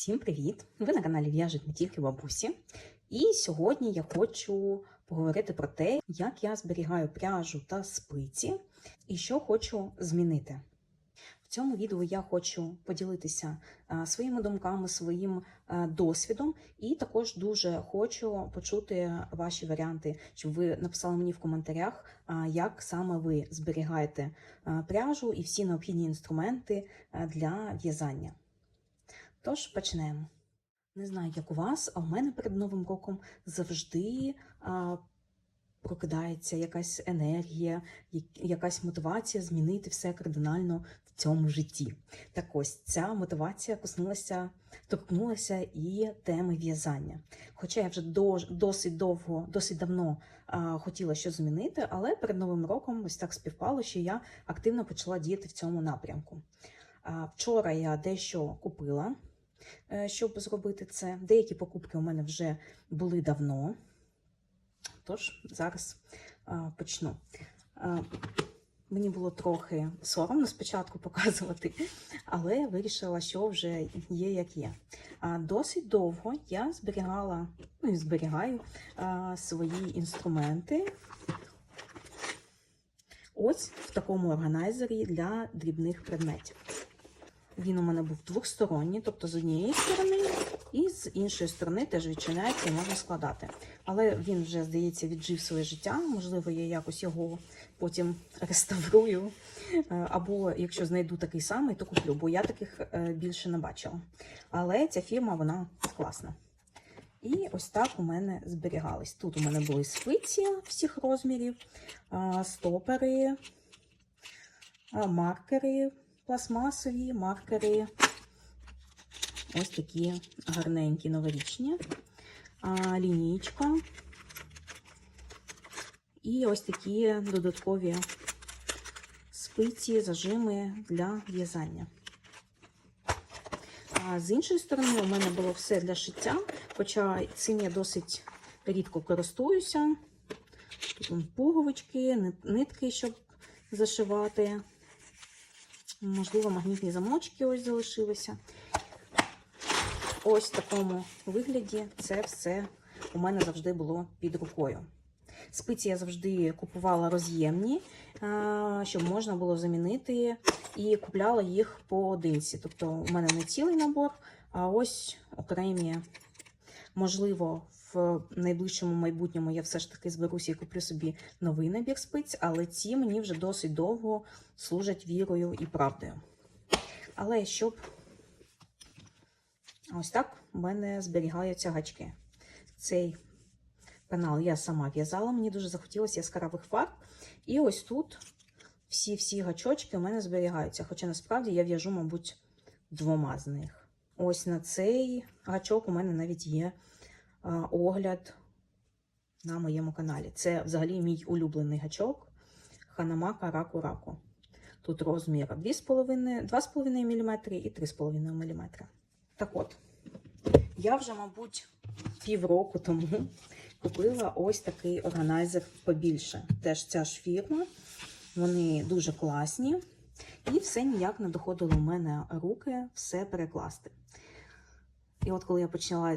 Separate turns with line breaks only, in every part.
Всім привіт! Ви на каналі В'яжуть не тільки бабусі. І сьогодні я хочу поговорити про те, як я зберігаю пряжу та спиці і що хочу змінити. В цьому відео я хочу поділитися своїми думками, своїм досвідом, і також дуже хочу почути ваші варіанти, щоб ви написали мені в коментарях, як саме ви зберігаєте пряжу і всі необхідні інструменти для в'язання. Тож почнемо. Не знаю, як у вас, а в мене перед Новим роком завжди а, прокидається якась енергія, якась мотивація змінити все кардинально в цьому житті. Так ось ця мотивація коснулася, торкнулася і теми в'язання. Хоча я вже досить довго, досить давно а, хотіла щось змінити, але перед Новим роком ось так співпало, що я активно почала діяти в цьому напрямку. А, Вчора я дещо купила, щоб зробити це. Деякі покупки у мене вже були давно. Тож зараз а, почну. А, Мені було трохи соромно спочатку показувати, але вирішила, що вже є як є. Досить довго я зберігала, ну і зберігаю свої інструменти. Ось в такому органайзері для дрібних предметів. Він у мене був двохсторонній, тобто з однієї сторони і з іншої сторони теж відчиняється і можна складати. Але він вже, здається, віджив своє життя. Можливо, я якось його потім реставрую. Е, Або якщо знайду такий самий, то куплю, бо я таких е, більше не бачила. Але ця фірма вона класна. І ось так у мене зберігались. Тут у мене були спиці всіх розмірів, стопери, маркери пластмасові, маркери. Ось такі гарненькі новорічні. А, лінійка. І ось такі додаткові спиці, зажими для в'язання. А з іншої сторони, у мене було все для шиття, хоча цим я досить рідко користуюся. Тут пуговички, нитки, щоб зашивати. Можливо, магнітні замочки ось залишилися. Ось в такому вигляді це все у мене завжди було під рукою. Спиці я завжди купувала роз'ємні, щоб можна було замінити, і купляла їх поодинці. Тобто, у мене не цілий набор, а ось окремі. Можливо, в найближчому майбутньому я все ж таки зберуся і куплю собі новий набір спиць, але ці мені вже досить довго служать вірою і правдою. Але щоб ось так у мене зберігаються гачки. Цей канал я сама в'язала, мені дуже захотілося яскравих фарб. І ось тут всі-всі гачочки у мене зберігаються. Хоча насправді я в'яжу, мабуть, двома з них. Ось на цей гачок у мене навіть є огляд на моєму каналі. Це взагалі мій улюблений гачок Ханамака Раку Раку. Тут розмір 2,5 2,5 мм і 3,5 мм. Так от, я вже, мабуть, півроку тому купила ось такий органайзер побільше. Теж ця ж фірма. Вони дуже класні. І все ніяк не доходило в мене руки все перекласти. І от коли я почала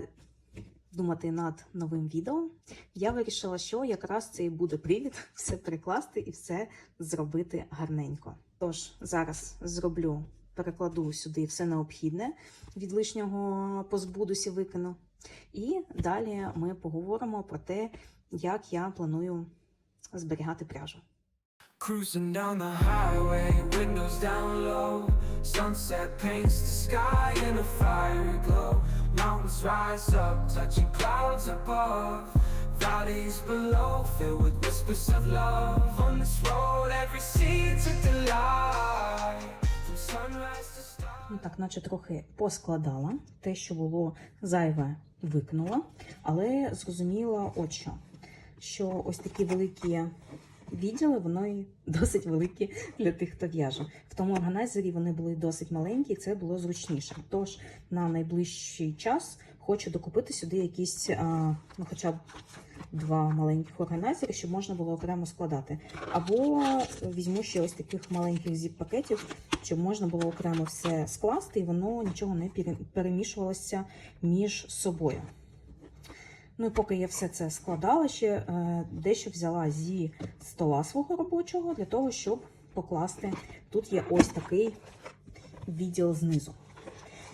думати над новим відео, я вирішила, що якраз це і буде привід все перекласти і все зробити гарненько. Тож зараз зроблю, перекладу сюди все необхідне, від лишнього позбудуся викину. І далі ми поговоримо про те, як я планую зберігати пряжу.
Cruising down the highway, windows down low. Sunset paints the sky in a fiery glow. Mountains rise up, touching clouds above. Valleys below, filled with whispers of love. On this road, every seed's a delight. From sunrise to stars.
Ну так, наче трохи поскладала. Те, що було зайве, викинула. Але зрозуміла, от що, що ось такі великі відділи, воно і досить великі для тих, хто в'яже. В тому органайзері вони були досить маленькі, і це було зручніше. Тож на найближчий час хочу докупити сюди якісь, а, ну, хоча б два маленьких органайзери, щоб можна було окремо складати. Або візьму ще ось таких маленьких зіп-пакетів щоб можна було окремо все скласти, і воно нічого не пере- перемішувалося між собою. Ну і поки я все це складала, ще е, дещо взяла зі стола свого робочого для того, щоб покласти. Тут є ось такий відділ знизу.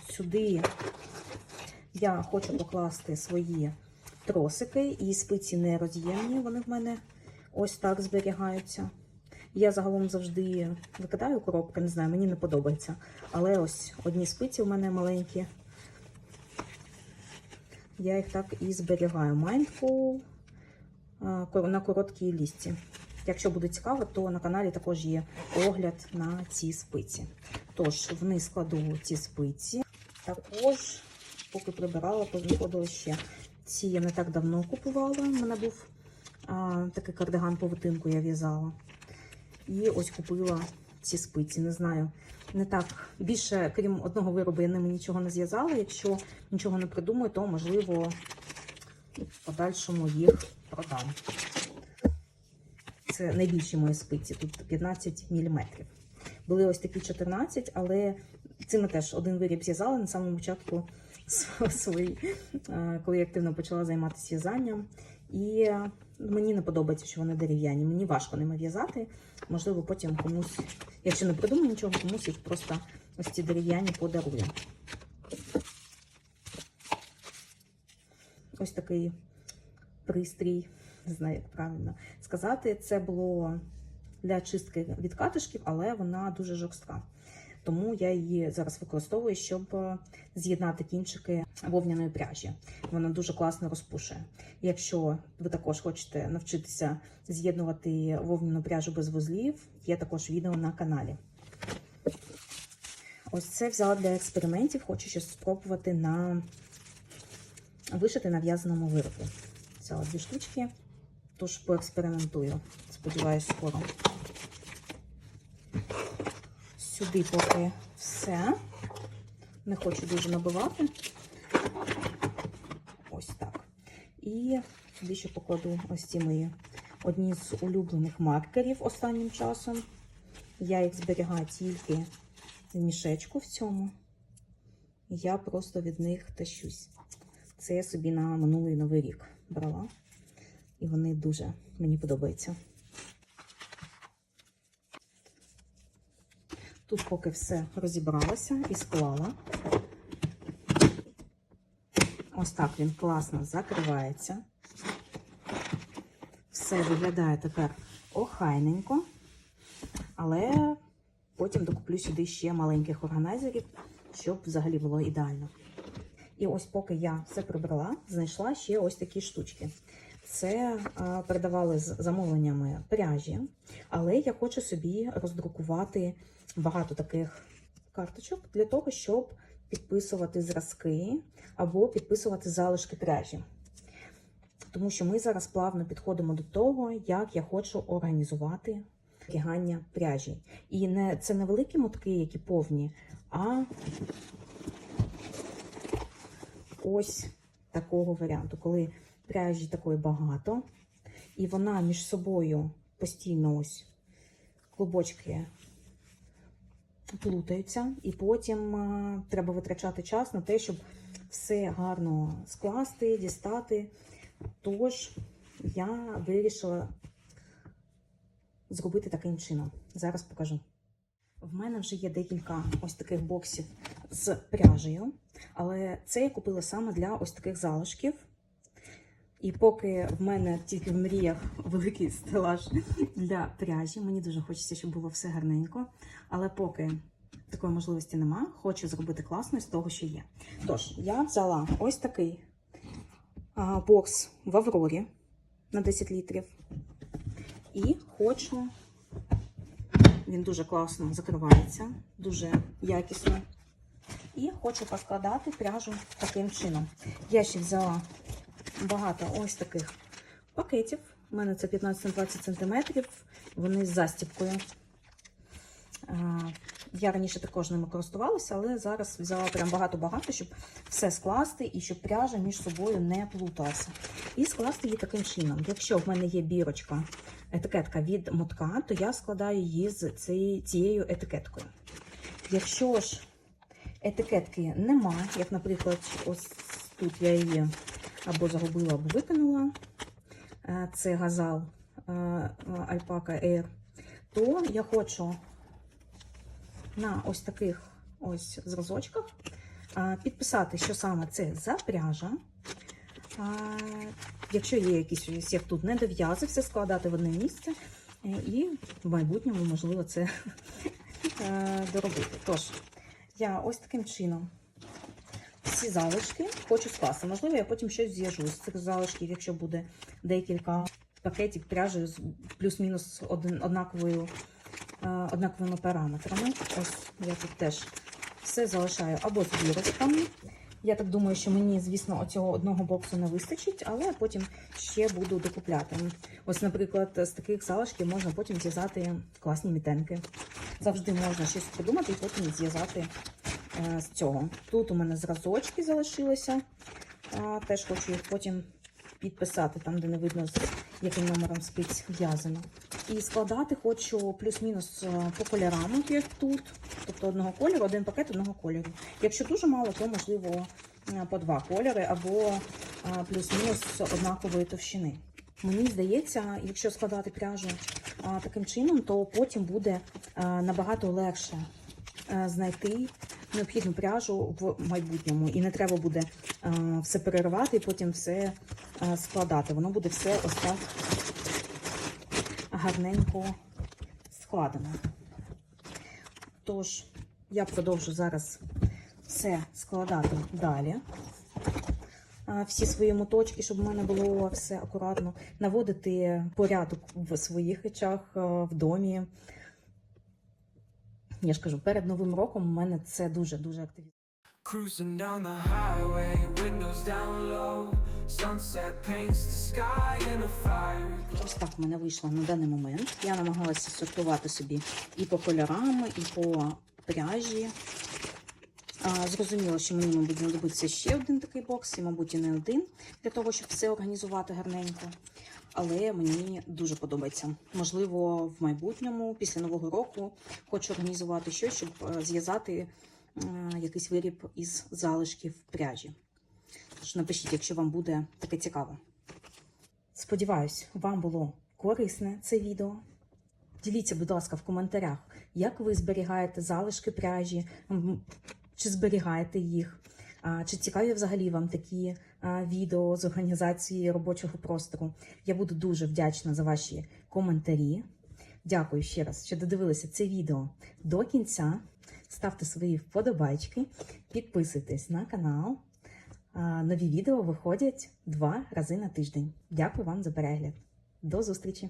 Сюди я хочу покласти свої тросики, і спиці не роз'ємні, вони в мене ось так зберігаються. Я загалом завжди викидаю коробки, не знаю, мені не подобається. Але ось одні спиці у мене маленькі. Я їх так і зберігаю. Mindful на короткій лісті. Якщо буде цікаво, то на каналі також є огляд на ці спиці. Тож, вниз складу ці спиці. Також, поки прибирала, познаходила ще. Ці я не так давно купувала. У мене був а, такий кардиган павутинку я в'язала. І ось купила ці спиці. Не знаю, не так більше, крім одного виробу, я ними нічого не зв'язала. Якщо нічого не придумаю, то можливо в подальшому їх продам. Це найбільші мої спиці, тут 15 мм. Були ось такі 14, але цими теж один виріб зв'язала на самому початку свої, коли я активно почала займатися в'язанням. І е, мені не подобається, що вони дерев'яні. Мені важко ними в'язати. Можливо, потім комусь, якщо не придумаю нічого, комусь їх просто ось ці дерев'яні подарую. Ось такий пристрій, не знаю, як правильно сказати. Це було для чистки від катишків, але вона дуже жорстка. Тому я її зараз використовую, щоб е, з'єднати кінчики вовняної пряжі. Вона дуже класно розпушує. Якщо ви також хочете навчитися з'єднувати вовняну пряжу без вузлів, є також відео на каналі. Ось це взяла для експериментів. Хочу щось спробувати на вишити на в'язаному виробі. Взяла дві штучки, тож поекспериментую. Сподіваюсь, скоро. Сюди поки все. Не хочу дуже набивати. Ось так. І сюди ще покладу ось ці мої одні з улюблених маркерів останнім часом. Я їх зберігаю тільки в мішечку в цьому. Я просто від них тащусь. Це я собі на минулий новий рік брала. І вони дуже мені подобаються. Тут поки все розібралося і склала. Ось так він класно закривається. Все виглядає тепер охайненько, але потім докуплю сюди ще маленьких органайзерів, щоб взагалі було ідеально. І ось поки я все прибрала, знайшла ще ось такі штучки. Це передавали з замовленнями пряжі, але я хочу собі роздрукувати багато таких карточок для того, щоб підписувати зразки або підписувати залишки пряжі. Тому що ми зараз плавно підходимо до того, як я хочу організувати зберігання пряжі. І не, це не великі мотки, які повні, а ось такого варіанту, коли пряжі такої багато, і вона між собою постійно ось клубочки плутаються, і потім а, треба витрачати час на те, щоб все гарно скласти, дістати. Тож я вирішила зробити таким чином. Зараз покажу. В мене вже є декілька ось таких боксів з пряжею, але це я купила саме для ось таких залишків. І поки в мене тільки в мріях великий стелаж для пряжі, мені дуже хочеться, щоб було все гарненько. Але поки такої можливості нема, хочу зробити класно з того, що є. Тож, я взяла ось такий а, бокс в Аврорі на 10 літрів. І хочу, він дуже класно закривається, дуже якісно. І хочу поскладати пряжу таким чином. Я ще взяла багато ось таких пакетів. У мене це 15-20 см. Вони з застіпкою. Я раніше також ними користувалася, але зараз взяла прям багато-багато, щоб все скласти і щоб пряжа між собою не плуталася. І скласти її таким чином. Якщо в мене є бірочка, етикетка від мотка, то я складаю її з цією, етикеткою. Якщо ж етикетки нема, як, наприклад, ось тут я її або загубила, або викинула, е, це газал е, Alpaca Air, то я хочу на ось таких ось зразочках підписати, що саме це за пряжа. Якщо є якісь як тут не дов'язи, складати в одне місце. е, І в майбутньому, можливо, це е, доробити. Тож, я ось таким чином всі залишки хочу скласти. Можливо, я потім щось зв'яжу з цих залишків, якщо буде декілька пакетів пряжі з плюс-мінус однаковою, е, однаковими параметрами. Ось я тут теж все залишаю або з бірочками. Я так думаю, що мені, звісно, оцього одного боксу не вистачить, але потім ще буду докупляти. Ось, наприклад, з таких залишків можна потім зв'язати класні мітенки. Завжди можна щось придумати і потім зв'язати з цього. Тут у мене зразочки залишилися. Теж хочу їх потім підписати, там, де не видно, з яким номером спиць в'язано. І складати хочу плюс-мінус е, по кольорам, як тут. Тобто одного кольору, один пакет одного кольору. Якщо дуже мало, то можливо е, по два кольори або е, плюс-мінус однакової товщини. Мені здається, якщо складати пряжу таким чином, то потім буде набагато легше знайти необхідну пряжу в майбутньому. І не треба буде а, все переривати і потім все а, складати. Воно буде все ось так гарненько складено. Тож, я продовжу зараз все складати далі. Всі свої моточки, щоб в мене було все акуратно, наводити порядок в своїх речах в домі. Я ж кажу, перед Новим роком у мене це дуже-дуже активно.
Cruising down the highway, windows down low. Sunset paints the sky in a fire.
Ось так в мене вийшло на даний момент. Я намагалася сортувати собі і по кольорам, і по пряжі. Зрозуміло, що мені, мабуть, знадобиться ще один такий бокс, і, мабуть, і не один, для того, щоб все організувати гарненько. Але мені дуже подобається. Можливо, в майбутньому, після Нового року, хочу організувати щось, щоб е, зв'язати якийсь виріб із залишків пряжі. Тож напишіть, якщо вам буде таке цікаво. Сподіваюсь, вам було корисне це відео. Діліться, будь ласка, в коментарях, як ви зберігаєте залишки пряжі, чи зберігаєте їх, чи цікаві взагалі вам такі відео з організації робочого простору. Я буду дуже вдячна за ваші коментарі. Дякую ще раз, що додивилися це відео до кінця. Ставте свої вподобайки, підписуйтесь на канал. Нові відео виходять два рази на тиждень. Дякую вам за перегляд. До зустрічі!